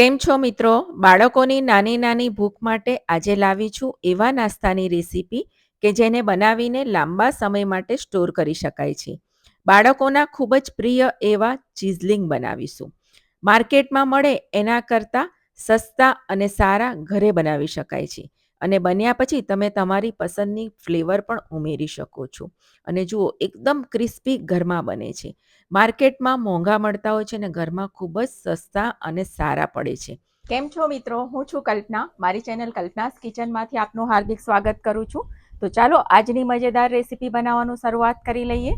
કેમ છો મિત્રો? બાળકોની નાની નાની ભૂખ માટે આજે લાવી છું એવા નાસ્તાની રેસીપી કે જેને બનાવીને લાંબા સમય માટે સ્ટોર કરી શકાય છે. બાળકોના ખૂબ જ પ્રિય એવા ચીઝલિંગ બનાવીશું. માર્કેટમાં મળે એના કરતાં સસ્તા અને સારા ઘરે બનાવી શકાય છે. અને બન્યા પછી તમે તમારી પસંદની ફ્લેવર પણ ઉમેરી શકો છો. અને જુઓ, એકદમ ક્રિસ્પી ઘરમાં બને છે. માર્કેટમાં મોંઘા મળતા હોય છે અને ઘરમાં ખૂબ જ સસ્તા અને સારા પડે છે. કેમ છો મિત્રો? હું છું કલ્પના. મારી ચેનલ કલ્પનાસ કિચનમાંથી આપનું હાર્દિક સ્વાગત કરું છું. તો ચાલો, આજની મજેદાર રેસીપી બનાવવાનું શરૂઆત કરી લઈએ.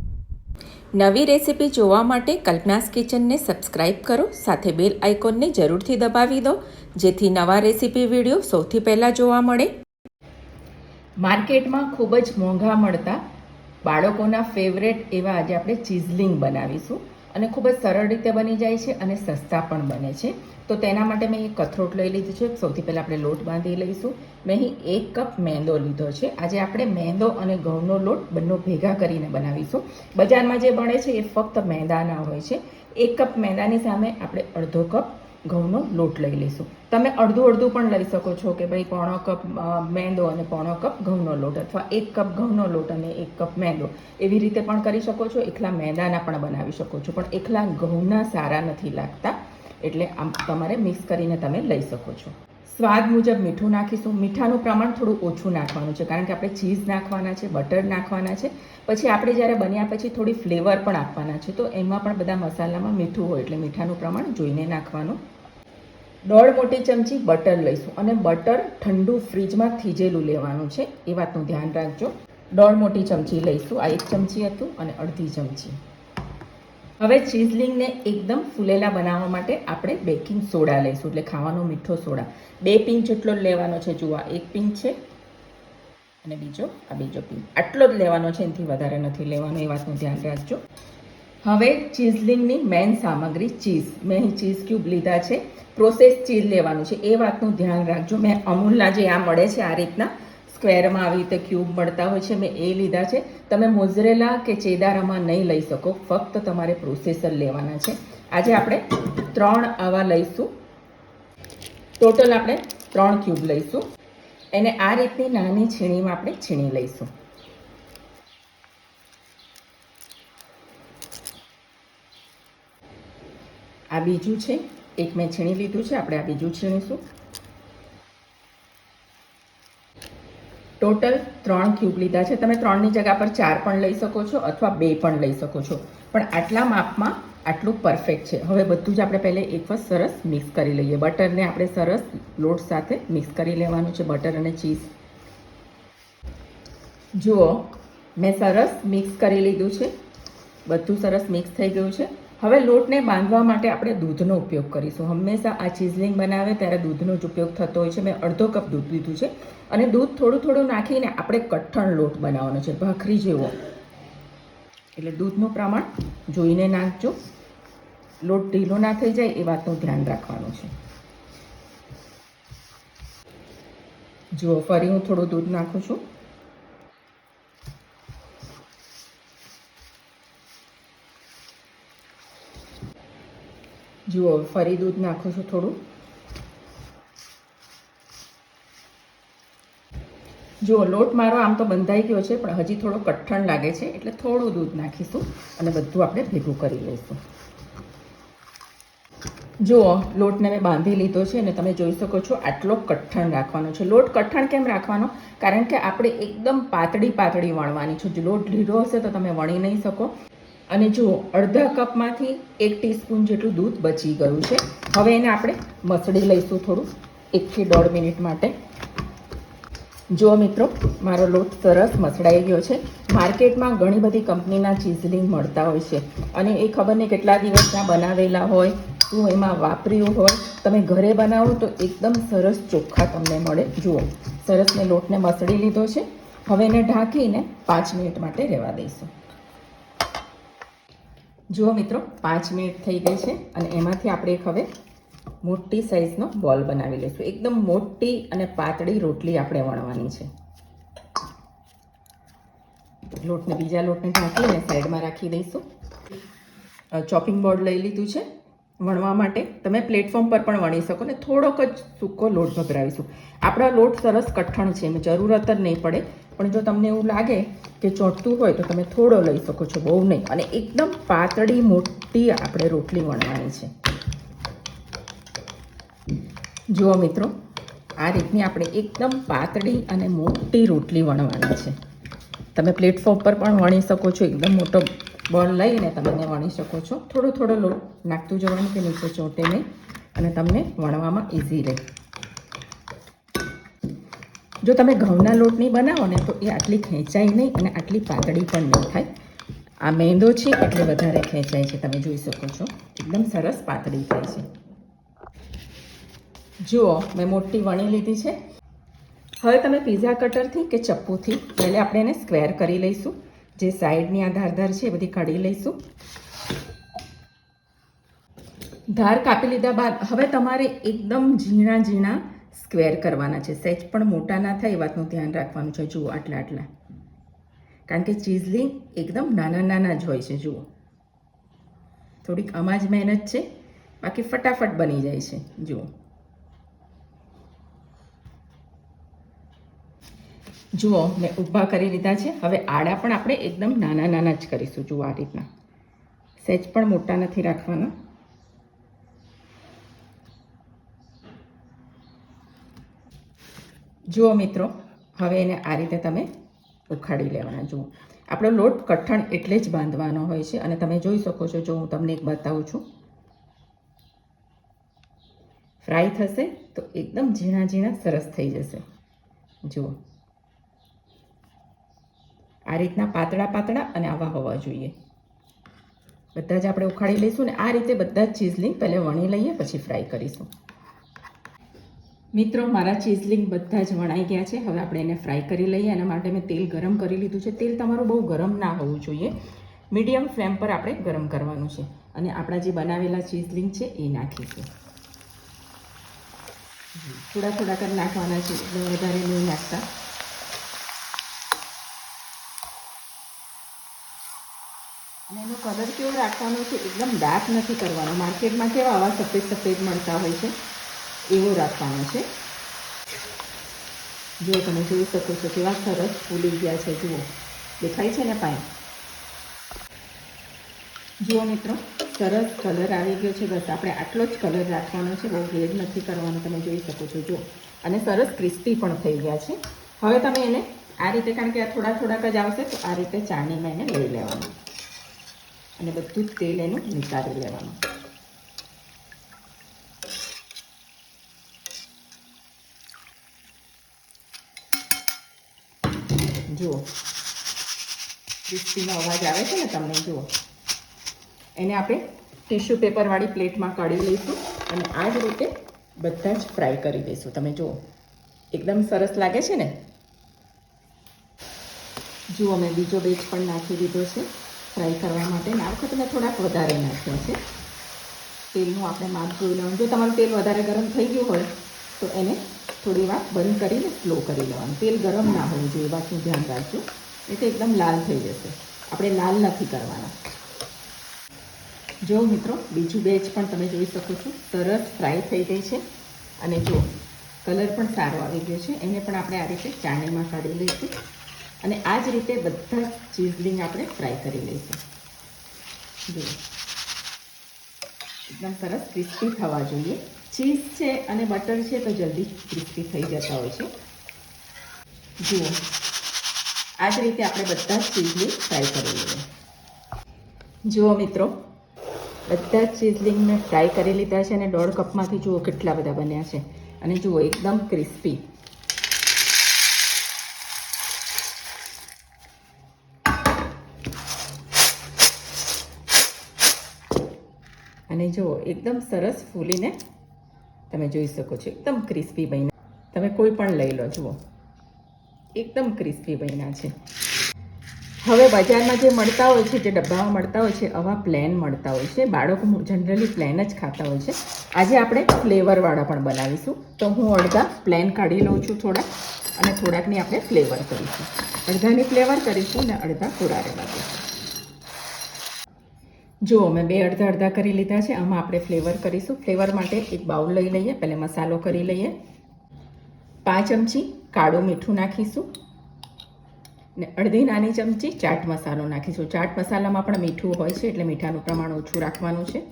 નવી રેસીપી જોવા માટે કલ્પનાસ કિચનને સબસ્ક્રાઇબ કરો, સાથે બેલ આઇકોનને જરૂરથી દબાવી દો, જેથી નવા રેસીપી વીડિયો સૌથી પહેલાં જોવા મળે. માર્કેટમાં ખૂબ જ મોંઘા મળતા બાળકોના ફેવરેટ એવા આજે આપણે ચીઝલિંગ બનાવીશું. અને ખૂબ જ સરળ રીતે બની જાય છે અને સસ્તા પણ બને છે. તો તેના માટે મેં એક કથરોટ લઈ લીધું છે. સૌથી પહેલાં આપણે લોટ બાંધી લઈશું. મેં અહીં એક કપ મેંદો લીધો છે. આજે આપણે મેંદો અને ઘઉંનો લોટ બંને ભેગા કરીને બનાવીશું. બજારમાં જે બને છે એ ફક્ત મેંદાના હોય છે. એક કપ મેંદાની સામે આપણે અડધો કપ ઘઉંનો લોટ લઈ લઈશું. તમે અડધું અડધું પણ લઈ શકો છો કે ભાઈ પોણો કપ મેંદો અને પોણો કપ ઘઉંનો લોટ અથવા એક કપ ઘઉંનો લોટ અને એક કપ મેંદો. એવી રીતે પણ કરી શકો છો. એકલા મેંદાના પણ બનાવી શકો છો. પણ એકલા ઘઉંના સારા નથી લાગતા. એટલે આમ તમારે મિક્સ કરીને તમે લઈ શકો છો. સ્વાદ મુજબ મીઠું નાખીશું. મીઠાનું પ્રમાણ થોડું ઓછું નાખવાનું છે, કારણ કે આપણે ચીઝ નાખવાના છે બટર નાખવાના છે. પછી આપણે જ્યારે બન્યા પછી થોડી ફ્લેવર પણ આપવાના છે. તો એમાં પણ બધા મસાલામાં મીઠું હોય એટલે મીઠાનું પ્રમાણ જોઈને નાખવાનું. દોઢ મોટી ચમચી બટર લઈશું અને બટર ઠંડુ ફ્રીજમાં થીજેલું લેવાનું છે. એ વાતનું ધ્યાન રાખજો. દોઢ મોટી ચમચી લઈશું. આ એક ચમચી હતું અને અડધી ચમચી. હવે ચીઝલિંગને એકદમ ફૂલેલા બનાવવા માટે આપણે બેકિંગ સોડા લઈશું, એટલે ખાવાનો મીઠો સોડા. બે પિંચ જેટલો લેવાનો છે, જુઓ એક પિંચ છે અને બીજો, આ બીજો પિંચ. આટલો જ લેવાનો છે, એનાથી વધારે નથી લેવાનો, એ વાતનું ધ્યાન રાખજો. હવે ચીઝલિંગની મેઇન સામગ્રી ચીઝ. મેં ચીઝ ક્યુબ લીધા છે. પ્રોસેસ ચીઝ લેવાનું છે, એ વાતનું ધ્યાન રાખજો. મેં અમૂલના જે આ મળે છે, આ રીતના સ્ક્વેરમાં આવી રીતે ક્યુબ મળતા હોય છે. મેં એ લીધા છે. તમે મોઝરેલા કે ચેદારામાં નહીં લઈ શકો. ફક્ત તમારે પ્રોસેસર લેવાના છે. આજે આપણે ત્રણ આવા લઈશું. ટોટલ આપણે ત્રણ ક્યુબ લઈશું. એને આ રીતની નાની છીણીમાં આપણે છીણી લઈશું. આ બીજું છે. એક મેં છીણી લીધું છે. આપણે આ બીજું છીણીશું. ટોટલ ત્રણ ક્યુબ લીધા છે. તમે ત્રણની જગ્યા પર ચાર પણ લઈ શકો છો અથવા બે પણ લઈ શકો છો. પણ આટલા માપમાં આટલું પરફેક્ટ છે. હવે બધું જ આપણે પહેલે એક વખત સરસ મિક્સ કરી લઈએ. બટરને આપણે સરસ લોટ સાથે મિક્સ કરી લેવાનું છે, બટર અને ચીઝ. જુઓ, મેં સરસ મિક્સ કરી લીધું છે. બધું સરસ મિક્સ થઈ ગયું છે. હવે લોટને બાંધવા માટે આપણે દૂધનો ઉપયોગ કરીશું. હંમેશા આ ચીઝલિંગ બનાવે ત્યારે દૂધનો જ ઉપયોગ થતો હોય છે. મેં અડધો કપ દૂધ લીધું છે અને દૂધ થોડું થોડું નાખીને આપણે કઠણ લોટ બનાવવાનો છે. ભાખરી જેવો. એટલે દૂધનું પ્રમાણ જોઈને નાખજો. લોટ ઢીલો ના થઈ જાય એ વાતનું ધ્યાન રાખવાનું છે. જુઓ, ફરી હું થોડું દૂધ નાખું છું. જુઓ, ફરી દૂધ નાખું છું થોડું. જુઓ, લોટ મારો આમ તો બંધાઈ ગયો છે, પણ હજી થોડો કઠણ લાગે છે, એટલે થોડું દૂધ નાખીશું અને બધું આપણે ભેગું કરી લઈશું. જુઓ, લોટને મેં બાંધી લીધો છે અને તમે જોઈ શકો છો આટલો કઠણ રાખવાનો છે. લોટ કઠણ કેમ રાખવાનો? કારણ કે આપણે એકદમ પાતળી પાતળી વણવાની છે. જો લોટ ઢીલો હશે તો તમે વણી નહીં શકો. અને જુઓ અડધા કપમાંથી એક ટીસ્પૂન જેટલું દૂધ બચી ગયું છે, હવે એને આપણે મસળી લઈશું થોડું, એકથી દોઢ મિનિટ માટે. જુઓ મિત્રો, મારો લોટ સરસ મસળાઈ ગયો છે, માર્કેટમાં ઘણી બધી કંપનીના ચીઝલિંગ મળતા હોય છે, અને એ ખબર નહીં કેટલા દિવસના બનાવેલા હોય, શું એમાં વાપર્યું હોય, તમે ઘરે બનાવો તો એકદમ સરસ ચોખ્ખા તમને મળે. જુઓ, સરસ મેં લોટને મસળી લીધો છે, હવે એને ઢાંકીને પાંચ મિનિટ માટે રહેવા દઈશું. જુઓ મિત્રો, પાંચ મિનિટ થઈ ગઈ છે અને એમાંથી આપણે એક હવે મોટી સાઈઝનો બોલ બનાવી લઈશું. એકદમ મોટી અને પાતળી રોટલી આપણે વણવાની છે. લોટને, બીજા લોટને ઢાંકીને સાઈડમાં રાખી દઈશું. ચોપિંગ બોર્ડ લઈ લીધું છે. વણવા માટે તમે પ્લેટફોર્મ પર પણ વણી શકો ને થોડોક જ સૂકો લોટ ભભરાવીશું. આપણો લોટ સરસ કઠણ છે, એમ જરૂરત જ નહીં પડે. પણ જો તમને એવું લાગે કે ચોંટતું હોય તો તમે થોડો લઈ શકો છો, બહુ નહીં. અને એકદમ પાતળી મોટી આપણે રોટલી વણવાની છે. જુઓ મિત્રો, આ રીતની આપણે એકદમ પાતળી અને મોટી રોટલી વણવાની છે. તમે પ્લેટફોર્મ પર પણ વણી શકો છો, એકદમ મોટો બોલ લઈને તમે વણી શકો છો. થોડો થોડો લોટ નાખતું જવાનું કે નીચે ચોંટે નહીં. અને તમને વણવામાં ઇઝી રહે. જો તમે ઘઉંના લોટની બનાવો ને તો એ આટલી ખેંચાય નહીં અને આટલી પાતળી પણ નહીં થાય. આ મેંદો છે એટલે વધારે ખેંચાય છે, તમે જોઈ શકો છો. એકદમ સરસ પાતળી થાય છે. જુઓ, મેં મોટી વણી લીધી છે. હવે તમે પીઝા કટરથી કે ચપ્પુથી, પહેલે આપણે એને સ્ક્વેર કરી લઈશું. જે સાઈડની આ ધાર ધાર છે એ બધી કાઢી લઈશું. ધાર કાપી લીધા બાદ હવે તમારે એકદમ ઝીણા ઝીણા સ્ક્વેર કરવાના છે. સહેજ પણ મોટા ના થાય એ વાતનું ધ્યાન રાખવાનું છે. જુઓ આટલા આટલા. કારણ કે ચીઝલી એકદમ નાના નાના જ હોય છે. જુઓ. થોડીક આમાં જ મહેનત છે. બાકી ફટાફટ બની જાય છે. જુઓ. જુઓ, મેં ઊભા કરી લીધા છે. હવે આડા પણ આપણે એકદમ નાના નાના જ કરીશું. જુઓ આ રીતના. સહેજ પણ મોટા નથી રાખવાના. જુઓ મિત્રો, હવે એને આ રીતે તમે ઉખાડી લેવાના. જુઓ. આપણો લોટ કઠણ એટલે જ બાંધવાનો હોય છે. અને તમે જોઈ શકો છો, જો હું તમને એક બતાવું છું. ફ્રાય થશે તો એકદમ ઝીણા ઝીણા સરસ થઈ જશે. જુઓ. આ રીતના પાતળા પાતળા અને આવા હોવા જોઈએ. બધા જ આપણે ઉખાડી લઈશું ને આ રીતે બધા જ ચીઝલિંગ પહેલે વણી લઈએ, પછી ફ્રાય કરીશું. મિત્રો, મારા ચીઝલિંગ બધા જ વણાઈ ગયા છે. હવે આપણે એને ફ્રાય કરી લઈએ. એના માટે મેં તેલ ગરમ કરી લીધું છે. તેલ તમારું બહુ ગરમ ના હોવું જોઈએ. મીડિયમ ફ્લેમ પર આપણે ગરમ કરવાનું છે. અને આપણા જે બનાવેલા ચીઝલિંગ છે, એ નાખીશું. થોડા થોડા કરી નાખવાના છે. વધારે નહીં નાખતા. અને એનો કલર કેવો રાખવાનો છે એકદમ ડાર્ક નથી કરવાનો. માર્કેટમાં કેવા આવા સફેદ સફેદ મળતા હોય છે, એવો રાખવાનો છે. જો તમે જોઈ શકો છો કેવા સરસ ફૂલી ગયા છે, જુઓ. દેખાય છે ને પાઇપ જુઓ મિત્રો, સરસ કલર આવી ગયો છે. બસ આપણે આટલો જ કલર રાખવાનો છે. બહુ રેડ નથી કરવાનો, તમે જોઈ શકો છો. જુઓ. અને સરસ ક્રિસ્પી પણ થઈ ગયા છે. હવે તમે એને આ રીતે, કારણ કે આ થોડા થોડાક જ આવશે, તો આ રીતે ચાણીમાં એને લઈ લેવાનું. અને બધું જ તેલ એનું નિકાળી લેવાનું. જુઓ. ક્રિસ્પીનો અવાજ આવે છે ને તમને, જુઓ. એને આપણે ટીશ્યુ પેપરવાળી પ્લેટમાં કાઢી લઈશું અને આ જ રીતે બધા જ ફ્રાય કરી દઈશું. તમે જુઓ. એકદમ સરસ લાગે છે ને? જુઓ, મેં બીજો બેચ પણ નાખી દીધો છે. ફ્રાય કરવા માટે આ વખતે મેં થોડાક વધારે નાખ્યા છે. તેલનું આપણે માપ જોઈ લેવાનું. જો તમારું તેલ વધારે ગરમ થઈ ગયું હોય, તો એને થોડી વાર બંધ કરીને સ્લો કરી લેવાનું. તેલ ગરમ ના હોવું જોઈએ વાતનું ધ્યાન રાખજો. એ તો એકદમ લાલ થઈ જશે. આપણે લાલ નથી કરવાના. જો મિત્રો, બીજું બેચ પણ તમે જોઈ શકો છો. સરસ ફ્રાય થઈ ગઈ છે. અને જો કલર પણ સારો આવી ગયો છે, એને પણ આપણે આ રીતે ચાણીમાં કાઢી લઈશું. અને આ જ રીતે બધા ચીઝલિંગ આપણે ફ્રાય કરી લઈશું. જુઓ. એકદમ સરસ ક્રિસ્પી થવા જોઈએ. ચીઝ છે અને બટર છે તો જલ્દી ક્રિસ્પી થઈ જતા હોય છે. જુઓ. આ જ રીતે આપણે બધા જ ચીઝલિંગ ફ્રાય કરી લઈએ. જુઓ મિત્રો. બધા જ મેં ફ્રાય કરી લીધા છે અને દોઢ કપમાંથી જુઓ કેટલા બધા બન્યા છે. અને જુઓ, એકદમ ક્રિસ્પી અને જુઓ એકદમ સરસ ફૂલીને તમે જોઈ શકો છો, એકદમ ક્રિસ્પી બન્યા. તમે કોઈ પણ લઈ લો, જુઓ. એકદમ ક્રિસ્પી બન્યા છે. હવે બજારમાં જે મળતા હોય છે, જે ડબ્બામાં મળતા હોય છે, આવા પ્લેન મળતા હોય છે. બાળકો જનરલી પ્લેન જ ખાતા હોય છે. આજે આપણે ફ્લેવરવાળા પણ બનાવીશું. તો હું અડધા પ્લેન કાઢી લઉં છું થોડાક અને થોડાકની આપણે ફ્લેવર કરીશું. અડધાની ફ્લેવર કરીશું અને અડધા કુરારે બાંધીશું જુઓ મેં બે અડધા અડધા કરી લીધા છે, આમાં આપણે ફ્લેવર કરીશું. ફ્લેવર માટે એક બાઉલ લઈ લઈએ, પહેલે મસાલો કરી લઈએ. પાંચ ચમચી કાળું મીઠું નાખીશું. ને અડધી નાની ચમચી ચાટ મસાલો નાખીશું. ચાટ મસાલામાં પણ મીઠું હોય છે, એટલે મીઠાનું પ્રમાણ ઓછું રાખવાનું છે.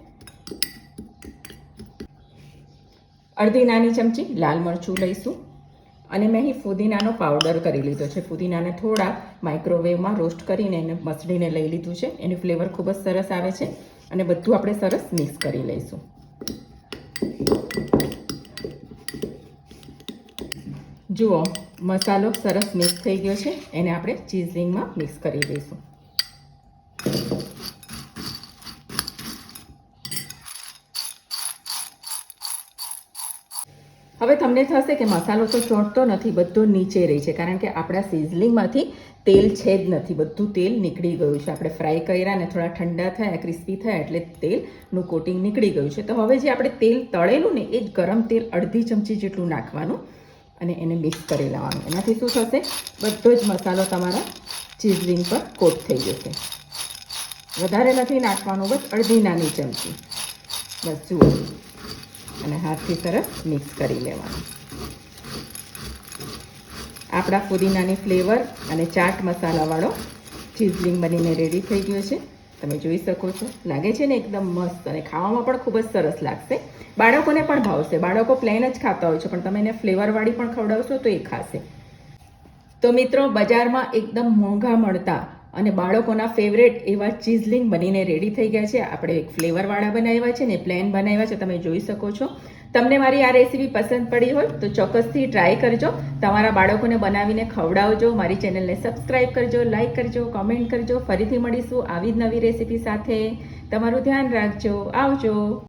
અડધી નાની ચમચી લાલ મરચું લઈશું. અને મેં અહીં ફુદીનાનો પાવડર કરી લીધો છે. ફુદીનાને થોડા માઇક્રોવેવમાં રોસ્ટ કરીને એને મસળીને લઈ લીધું છે. એનું ફ્લેવર ખૂબ જ સરસ આવે છે અને બધું આપણે સરસ મિક્સ કરી લઈશું. જુઓ, મસાલો સરસ મિક્સ થઈ ગયો છે. એને આપણે ચીઝિંગમાં મિક્સ કરી દઈશું હવે તમને થશે કે મસાલો તો ચોંટતો નથી, બધો નીચે રહી છે. કારણ કે આપણા સિઝલિંગમાંથી તેલ છે જ નથી. બધું તેલ નીકળી ગયું છે. આપણે ફ્રાય કર્યા ને થોડા ઠંડા થયા, ક્રિસ્પી થયા એટલે તેલનું કોટિંગ નીકળી ગયું છે. તો હવે જે આપણે તેલ તળેલું ને એ ગરમ તેલ અડધી ચમચી જેટલું નાખવાનું અને એને મિક્સ કરી લેવાનું. એનાથી શું થશે? બધો જ મસાલો તમારા ચીઝલિંગ પર કોટ થઈ જશે. વધારે નથી નાખવાનું, બસ અડધી નાની ચમચી. બસ જુઓ. અને હાથથી સરસ મિક્સ કરી લેવાનું. આપણા ફુદીનાની ફ્લેવર અને ચાટ મસાલાવાળો ચીઝલિંગ બનીને રેડી થઈ ગયો છે. તમે જોઈ શકો છો. લાગે છે ને એકદમ મસ્ત અને ખાવામાં પણ ખૂબ જ સરસ લાગશે. બાળકોને પણ ભાવશે. બાળકો પ્લેન જ ખાતા હોય છે, પણ તમે એને ફ્લેવરવાળી પણ ખવડાવશો તો એ ખાશે. તો મિત્રો, બજારમાં એકદમ મોંઘા મળતા અને બાળકોના ફેવરેટ એવા ચીઝલિંગ બનીને રેડી થઈ ગયા છે. આપણે એક ફ્લેવરવાળા બનાવ્યા છે ને પ્લેન બનાવ્યા છે, તમે જોઈ શકો છો. તમને મારી આ રેસીપી પસંદ પડી હોય તો ચોક્કસથી ટ્રાય કરજો. તમારા બાળકોને બનાવીને ખવડાવજો. મારી ચેનલને સબસ્ક્રાઈબ કરજો લાઈક કરજો કોમેન્ટ કરજો. ફરીથી મળીશું આવી જ નવી રેસીપી સાથે. તમારું ધ્યાન રાખજો. આવજો.